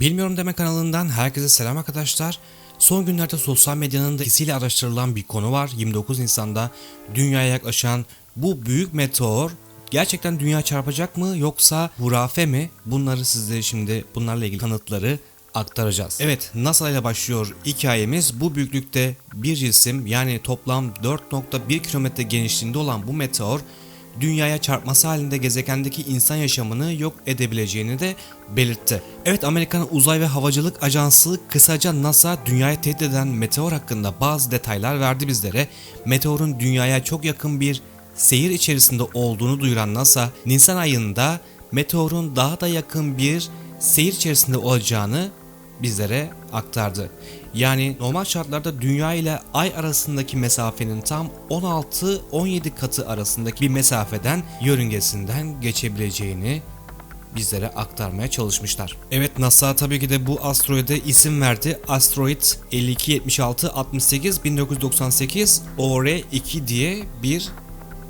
Bilmiyorum deme kanalından herkese selam arkadaşlar. Son günlerde sosyal medyanın da etkisiyle araştırılan bir konu var. 29 Nisan'da dünyaya yaklaşan bu büyük meteor gerçekten dünya çarpacak mı yoksa hurafe mi? Bunları sizlere şimdi bunlarla ilgili kanıtları aktaracağız. Evet NASA ile başlıyor hikayemiz. Bu büyüklükte bir cisim yani toplam 4.1 kilometre genişliğinde olan bu meteor dünyaya çarpması halinde gezegendeki insan yaşamını yok edebileceğini de belirtti. Evet Amerikan Uzay ve Havacılık Ajansı kısaca NASA dünyayı tehdit eden meteor hakkında bazı detaylar verdi bizlere. Meteorun dünyaya çok yakın bir seyir içerisinde olduğunu duyuran NASA, Nisan ayında meteorun daha da yakın bir seyir içerisinde olacağını bizlere aktardı. Yani normal şartlarda Dünya ile Ay arasındaki mesafenin tam 16-17 katı arasındaki bir mesafeden yörüngesinden geçebileceğini bizlere aktarmaya çalışmışlar. Evet NASA tabii ki de bu asteroide isim verdi. Asteroid 5276 68 1998 OR2 diye bir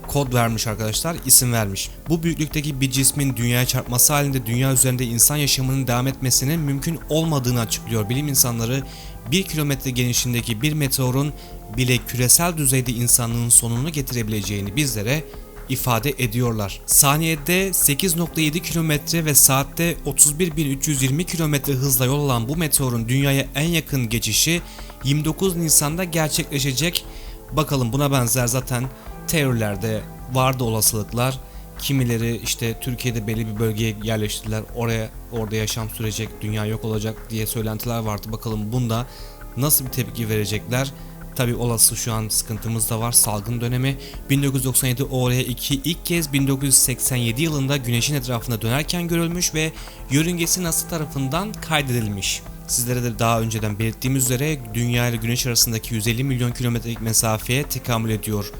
kod vermiş arkadaşlar, isim vermiş. Bu büyüklükteki bir cismin dünyaya çarpması halinde dünya üzerinde insan yaşamının devam etmesinin mümkün olmadığını açıklıyor. Bilim insanları 1 kilometre genişliğindeki bir meteorun bile küresel düzeyde insanlığın sonunu getirebileceğini bizlere ifade ediyorlar. Saniyede 8.7 kilometre ve saatte 31.320 kilometre hızla yol alan bu meteorun dünyaya en yakın geçişi 29 Nisan'da gerçekleşecek. Bakalım buna benzer zaten teorilerde vardı olasılıklar. Kimileri işte Türkiye'de belli bir bölgeye yerleştirdiler. Oraya orada yaşam sürecek, dünya yok olacak diye söylentiler vardı. Bakalım bunda nasıl bir tepki verecekler? Tabi olası şu an sıkıntımız da var salgın dönemi. 1997 OR2 ilk kez 1987 yılında güneşin etrafında dönerken görülmüş ve yörüngesi NASA tarafından kaydedilmiş. Sizlere de daha önceden belirttiğimiz üzere dünya ile güneş arasındaki 150 milyon kilometrelik mesafeye tekamül ediyor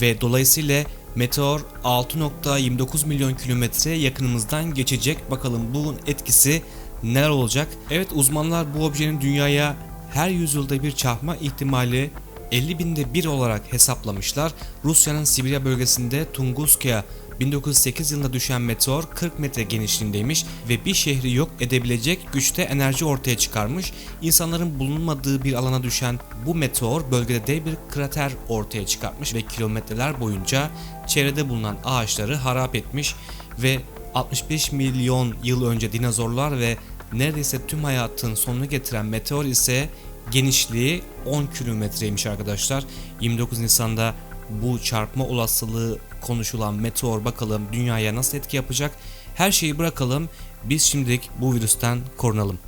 ve dolayısıyla meteor 6.29 milyon kilometre yakınımızdan geçecek. Bakalım bunun etkisi neler olacak? Evet uzmanlar bu objenin dünyaya her yüzyılda bir çarpma ihtimali 50 binde bir olarak hesaplamışlar. Rusya'nın Sibirya bölgesinde Tunguska'ya 1908 yılında düşen meteor 40 metre genişliğindeymiş ve bir şehri yok edebilecek güçte enerji ortaya çıkarmış. İnsanların bulunmadığı bir alana düşen bu meteor bölgede dev bir krater ortaya çıkartmış ve kilometreler boyunca çevrede bulunan ağaçları harap etmiş ve 65 milyon yıl önce dinozorlar ve neredeyse tüm hayatın sonunu getiren meteor ise genişliği 10 kilometreymiş arkadaşlar. 29 Nisan'da bu çarpma olasılığı konuşulan meteor bakalım dünyaya nasıl etki yapacak? Her şeyi bırakalım. Biz şimdilik bu virüsten korunalım.